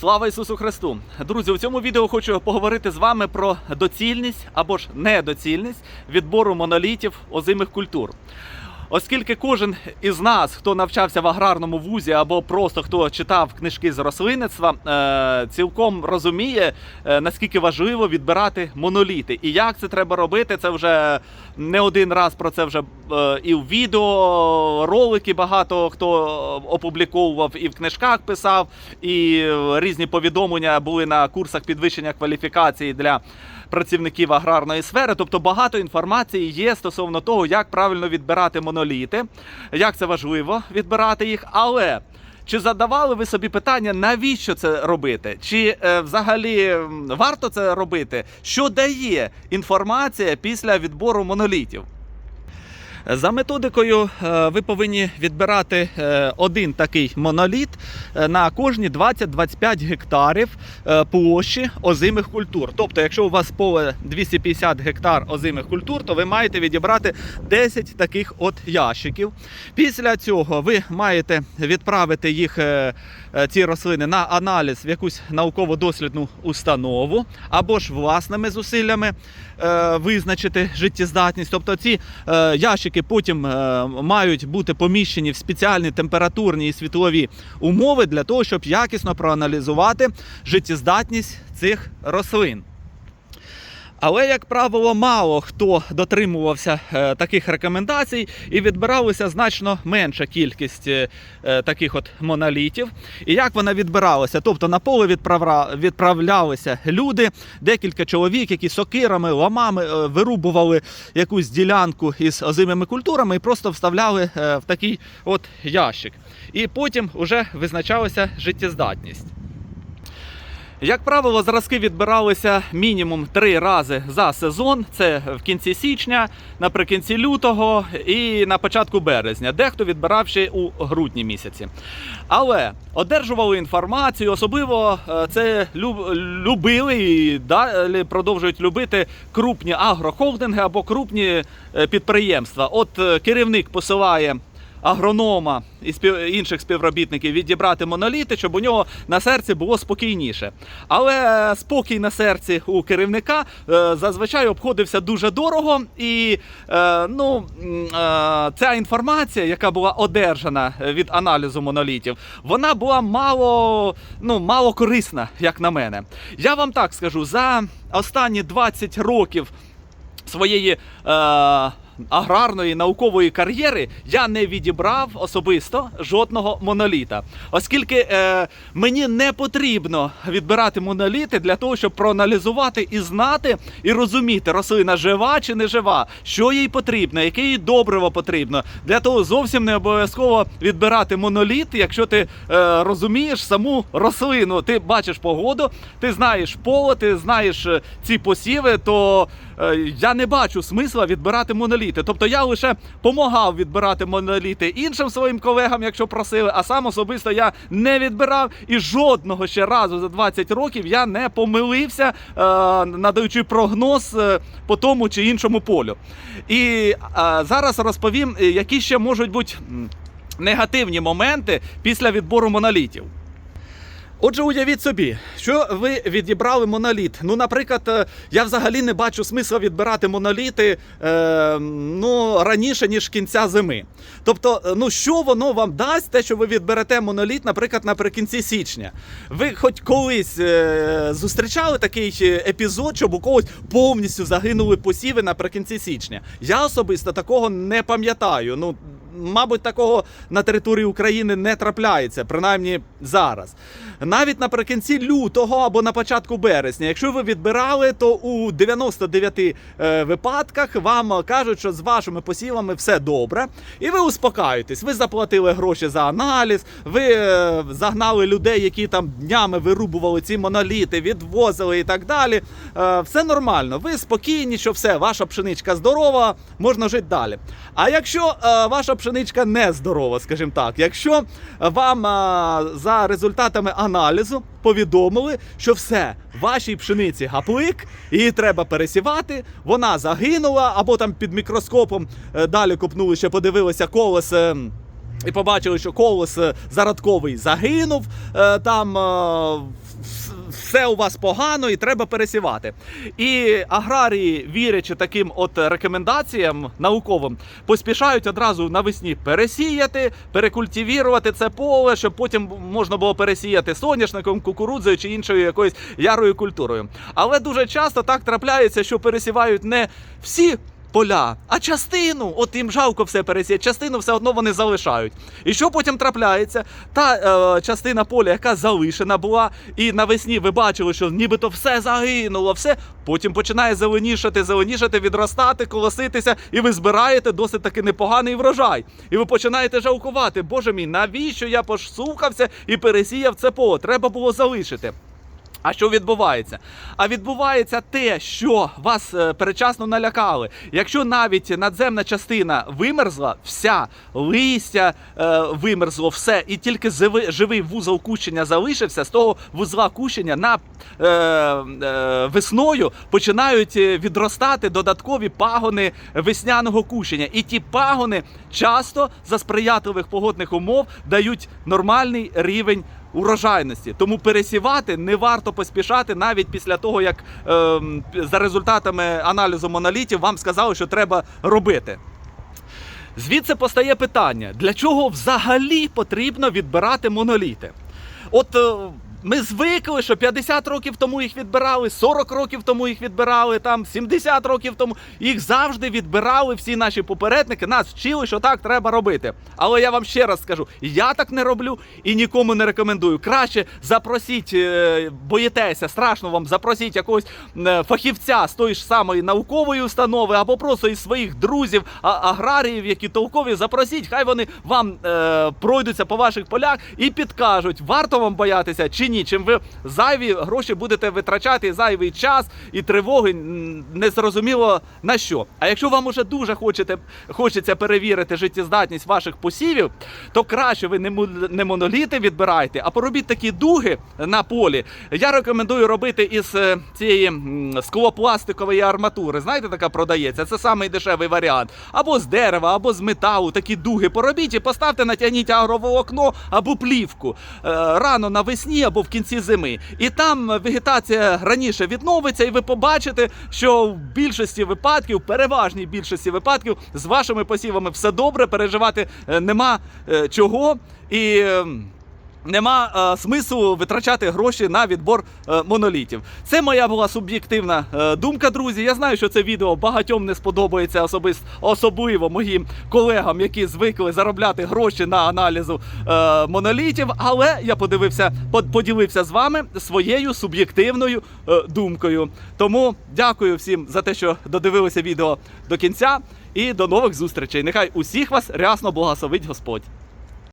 Слава Ісусу Христу! Друзі, у цьому відео хочу поговорити з вами про доцільність або ж недоцільність відбору монолітів озимих культур. Оскільки кожен із нас, хто навчався в аграрному вузі або просто хто читав книжки з рослинництва, е, цілком розуміє, е, наскільки важливо відбирати моноліти. І як це треба робити, це вже не один раз про це вже е, і в відео, ролики багато хто опубліковував, і в книжках писав, і різні повідомлення були на курсах підвищення кваліфікації для працівників аграрної сфери. Тобто багато інформації є стосовно того, як правильно відбирати моноліти, як це важливо відбирати їх. Але чи задавали ви собі питання, навіщо це робити? Чи е, взагалі варто це робити? Що дає інформація після відбору монолітів? За методикою е, ви повинні відбирати е, один такий моноліт е, на кожні 20-25 гектарів площі озимих культур. Тобто, якщо у вас поле 250 гектар озимих культур, то ви маєте відібрати 10 таких от ящиків. Після цього ви маєте відправити їх ці рослини на аналіз в якусь науково-дослідну установу або ж власними зусиллями визначити життєздатність. Тобто ці е, ящики потім е, мають бути поміщені в спеціальні температурні і світлові умови для того, щоб якісно проаналізувати життєздатність цих рослин. Але, як правило, мало хто дотримувався е, таких рекомендацій і відбиралася значно менша кількість е, е, таких от монолітів. І як вона відбиралася? Тобто на поле відправлялися люди, декілька чоловік, які сокирами, ламами вирубували якусь ділянку із озимими культурами і просто вставляли в такий от ящик. І потім вже визначалася життєздатність. Як правило, зразки відбиралися мінімум три рази за сезон. Це в кінці січня, наприкінці лютого і на початку березня. Дехто відбирав ще у грудні місяці. Але одержували інформацію, особливо е, це люб- любили і далі продовжують любити крупні агрохолдинги або крупні е, підприємства. От е, керівник посилає агронома і спів... інших співробітників відібрати моноліти, щоб у нього на серці було спокійніше. Але спокій на серці у керівника е, зазвичай обходився дуже дорого, і е, ну, е, ця інформація, яка була одержана від аналізу монолітів, вона була мало, ну, мало корисна, як на мене. Я вам так скажу, за останні 20 років своєї е, аграрної наукової кар'єри я не відібрав особисто жодного моноліта, оскільки е, мені не потрібно відбирати моноліти для того, щоб проаналізувати і знати і розуміти, рослина жива чи не жива, що їй потрібно, яке їй добриво потрібно. Для того зовсім не обов'язково відбирати моноліт, якщо ти е, розумієш саму рослину, ти бачиш погоду, ти знаєш поле, ти знаєш е, ці посіви, то я не бачу смисла відбирати моноліти. Тобто я лише помагав відбирати моноліти іншим своїм колегам, якщо просили, а сам особисто я не відбирав і жодного ще разу за 20 років я не помилився, е, надаючи прогноз е, по тому чи іншому полю. І е, зараз розповім, е, які ще можуть бути негативні моменти після відбору монолітів. Отже, уявіть собі, що ви відібрали моноліт. Ну, наприклад, е, я взагалі не бачу смисла відбирати моноліти е, ну, раніше, ніж кінця зими. Тобто, е, ну що воно вам дасть, те, що ви відберете моноліт, наприклад, наприкінці січня. Ви хоч колись е, зустрічали такий е, епізод, щоб у когось повністю загинули посіви наприкінці січня. Я особисто такого не пам'ятаю. Ну, мабуть, такого на території України не трапляється, принаймні зараз. Навіть наприкінці лютого або на початку березня, якщо ви відбирали, то у 99 е, випадках вам кажуть, що з вашими посівами все добре, і ви успокаюєтесь. Ви заплатили гроші за аналіз, ви е, загнали людей, які там днями вирубували ці моноліти, відвозили і так далі. Е, все нормально. Ви спокійні, що все, ваша пшеничка здорова, можна жити далі. А якщо ваша пшеничка не здорова, скажімо так, якщо вам е, за результатами аналізу повідомили, що все, вашій пшениці гаплик, її треба пересівати, вона загинула, або там під мікроскопом е, далі копнули, ще подивилися колес. е, І побачили, що колес е, зародковий загинув. Там все у вас погано і треба пересівати. І аграрії, вірячи таким от рекомендаціям науковим, поспішають одразу навесні пересіяти, перекультивірувати це поле, щоб потім можна було пересіяти соняшником, кукурудзою чи іншою якоюсь ярою культурою. Але дуже часто так трапляється, що пересівають не всі. Поля, а частину, от їм жалко все пересіяти, частину все одно вони залишають. І що потім трапляється? Та е, частина поля, яка залишена була, і навесні ви бачили, що нібито все загинуло, все потім починає зеленішати, зеленішати, відростати, колоситися, і ви збираєте досить таки непоганий врожай. І ви починаєте жалкувати. Боже мій, навіщо я послухався і пересіяв це поле? Треба було залишити. А що відбувається? А відбувається те, що вас е, перечасно налякали. Якщо навіть надземна частина вимерзла, вся листя е, вимерзло, все, і тільки живий, вузол кущення залишився, з того вузла кущення на е, е, весною починають е, відростати додаткові пагони весняного кущення. І ті пагони часто за сприятливих погодних умов дають нормальний рівень урожайності. Тому пересівати не варто поспішати навіть після того, як е, за результатами аналізу монолітів вам сказали, що треба робити. Звідси постає питання: для чого взагалі потрібно відбирати моноліти? От е, ми звикли, що 50 років тому їх відбирали, 40 років тому їх відбирали, там 70 років тому їх завжди відбирали всі наші попередники. Нас вчили, що так треба робити. Але я вам ще раз скажу: я так не роблю і нікому не рекомендую. Краще запросіть, е, боїтеся, страшно вам, запросіть якогось е, фахівця з тої ж самої наукової установи або просто із своїх друзів, аграріїв, які толкові, запросіть, хай вони вам е, пройдуться по ваших полях і підкажуть, варто вам боятися чи ні. Чим ви зайві гроші будете витрачати, зайвий час і тривоги незрозуміло на що. А якщо вам уже дуже хочете, хочеться перевірити життєздатність ваших посівів, то краще ви не, моноліти відбирайте, а поробіть такі дуги на полі. Я рекомендую робити із е, цієї склопластикової арматури. Знаєте, така продається. Це самий дешевий варіант. Або з дерева, або з металу. Такі дуги поробіть і поставте, натягніть агроволокно або плівку е, рано навесні або в кінці зими. І там вегетація раніше відновиться, і ви побачите, що в більшості випадків, переважній більшості випадків, з вашими посівами все добре, переживати е, нема е, чого. І. Нема е, смислу витрачати гроші на відбор е, монолітів. Це моя була суб'єктивна е, думка, друзі. Я знаю, що це відео багатьом не сподобається, особисто особливо моїм колегам, які звикли заробляти гроші на аналізу е, монолітів. Але я подивився, под- поділився з вами своєю суб'єктивною е, думкою. Тому дякую всім за те, що додивилися відео до кінця. І до нових зустрічей. Нехай усіх вас рясно благословить Господь.